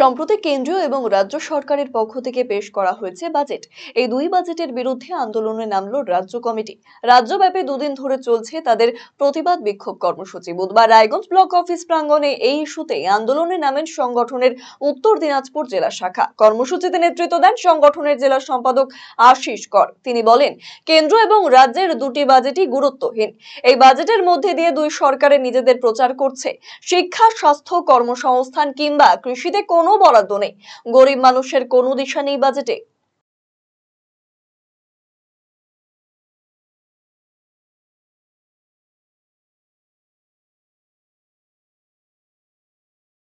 সম্প্রতি কেন্দ্রীয় এবং রাজ্য সরকারের পক্ষ থেকে পেশ করা হয়েছে বাজেট। এই দুই বাজেটের বিরুদ্ধে আন্দোলনে নামল রাজ্য কমিটি। রাজ্যব্যাপী দুদিন ধরে চলছে তাদের প্রতিবাদ বিক্ষোভ কর্মসূচি। বুধবার রায়গঞ্জ ব্লক অফিস প্রাঙ্গণে এই ইস্যুতে আন্দোলনে নামেন সংগঠনের উত্তর দিনাজপুর জেলা শাখা। কর্মসূচিতে নেতৃত্ব দেন সংগঠনের জেলা সম্পাদক আশিস কর। তিনি বলেন, কেন্দ্র এবং রাজ্যের দুটি বাজেটই গুরুত্বহীন। এই বাজেটের মধ্যে দিয়ে দুই সরকারের নিজেদের প্রচার করছে শিক্ষা, স্বাস্থ্য কর্মসংস্থান কিংবা কৃষিতে কোনো বরাদ্দ নেই। গরিব মানুষের কোনো দিশা নেই বাজেটে।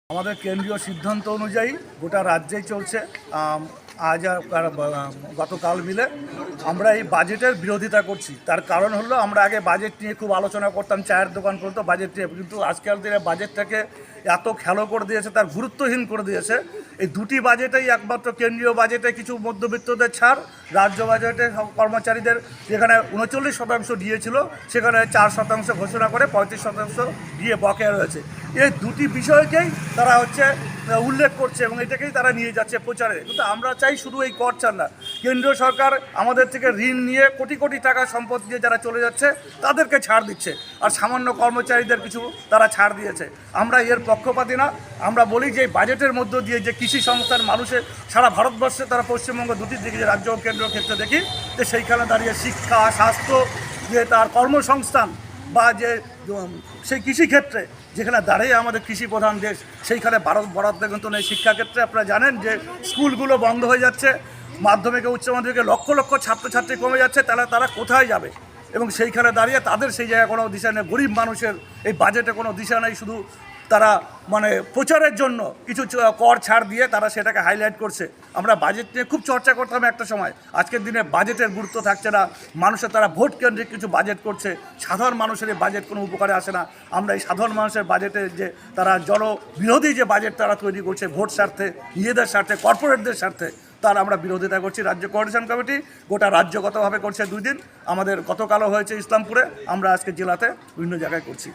আমাদের কেন্দ্রীয় সিদ্ধান্ত অনুযায়ী গোটা রাজ্যেই চলছে। আজ আর গতকাল মিলে আমরা এই বাজেটের বিরোধিতা করছি। তার কারণ হলো আমরা আগে বাজেট নিয়ে খুব আলোচনা করতাম, চায়ের দোকান পর্যন্ত বাজেট নিয়ে। কিন্তু আজকাল দিনে বাজেটটাকে এত খেলো করে দিয়েছে, তার গুরুত্বহীন করে দিয়েছে। এই দুটি বাজেটেই একমাত্র কেন্দ্রীয় বাজেটে কিছু মধ্যবিত্তদের ছাড়, রাজ্য বাজেটে কর্মচারীদের যেখানে উনচল্লিশ শতাংশ দিয়েছিল, সেখানে চার শতাংশ ঘোষণা করে পঁয়ত্রিশ শতাংশ দিয়ে বকেয়া রয়েছে। এই দুটি বিষয়কেই তারা হচ্ছে উল্লেখ করছে এবং এটাকেই তারা নিয়ে যাচ্ছে প্রচারে। কিন্তু আমরা চাই শুধু এই কর চান না। কেন্দ্রীয় সরকার আমাদের থেকে ঋণ নিয়ে কোটি কোটি টাকা সম্পদ দিয়ে যারা চলে যাচ্ছে, তাদেরকে ছাড় দিচ্ছে। আর সামান্য কর্মচারীদের কিছু তারা ছাড় দিয়েছে। আমরা এর পক্ষপাতি না। আমরা বলি যে বাজেটের মধ্য দিয়ে যে কৃষি সংস্থার মানুষের সারা ভারতবর্ষে তারা পশ্চিমবঙ্গ দুটির দিকে যে রাজ্য ও কেন্দ্র ক্ষেত্রে দেখি, যে সেইখানে দাঁড়িয়ে শিক্ষা, স্বাস্থ্য, যে তার কর্মসংস্থান বা যে সেই কৃষিক্ষেত্রে যেখানে দাঁড়িয়ে আমাদের কৃষি প্রধান দেশ, সেইখানে ভারত বরাদ্দ কিন্তু নেই। শিক্ষাক্ষেত্রে আপনারা জানেন যে, স্কুলগুলো বন্ধ হয়ে যাচ্ছে, মাধ্যমিকে, উচ্চ মাধ্যমিকে লক্ষ লক্ষ ছাত্রছাত্রী কমে যাচ্ছে, তাহলে তারা কোথায় যাবে? এবং সেইখানে দাঁড়িয়ে তাদের সেই জায়গায় কোনো দিশা নেই। গরিব মানুষের এই বাজেটে কোনো দিশা নেই, শুধু তারা মানে প্রচারের জন্য কিছু কর ছাড় দিয়ে তারা সেটাকে হাইলাইট করছে। আমরা বাজেট নিয়ে খুব চর্চা করতাম একটা সময়। আজকের দিনে বাজেটের গুরুত্ব থাকছে না। মানুষের তারা ভোট কেন্দ্রিক কিছু বাজেট করছে। সাধারণ মানুষের এই বাজেট কোনো উপকারে আসে না। আমরা এই সাধারণ মানুষের বাজেটে যে তারা জনবিরোধী যে বাজেট তারা তৈরি করছে ভোট স্বার্থে, নিজেদের স্বার্থে কর্পোরেটদের স্বার্থে, তার আমরা বিরোধিতা করছি। রাজ্য কোঅর্ডিনেশন কমিটি গোটা রাজ্যগতভাবে করছে দুই দিন। আমাদের গতকালও হয়েছে ইসলামপুরে। আমরা আজকে জেলাতে বিভিন্ন জায়গায় করছি।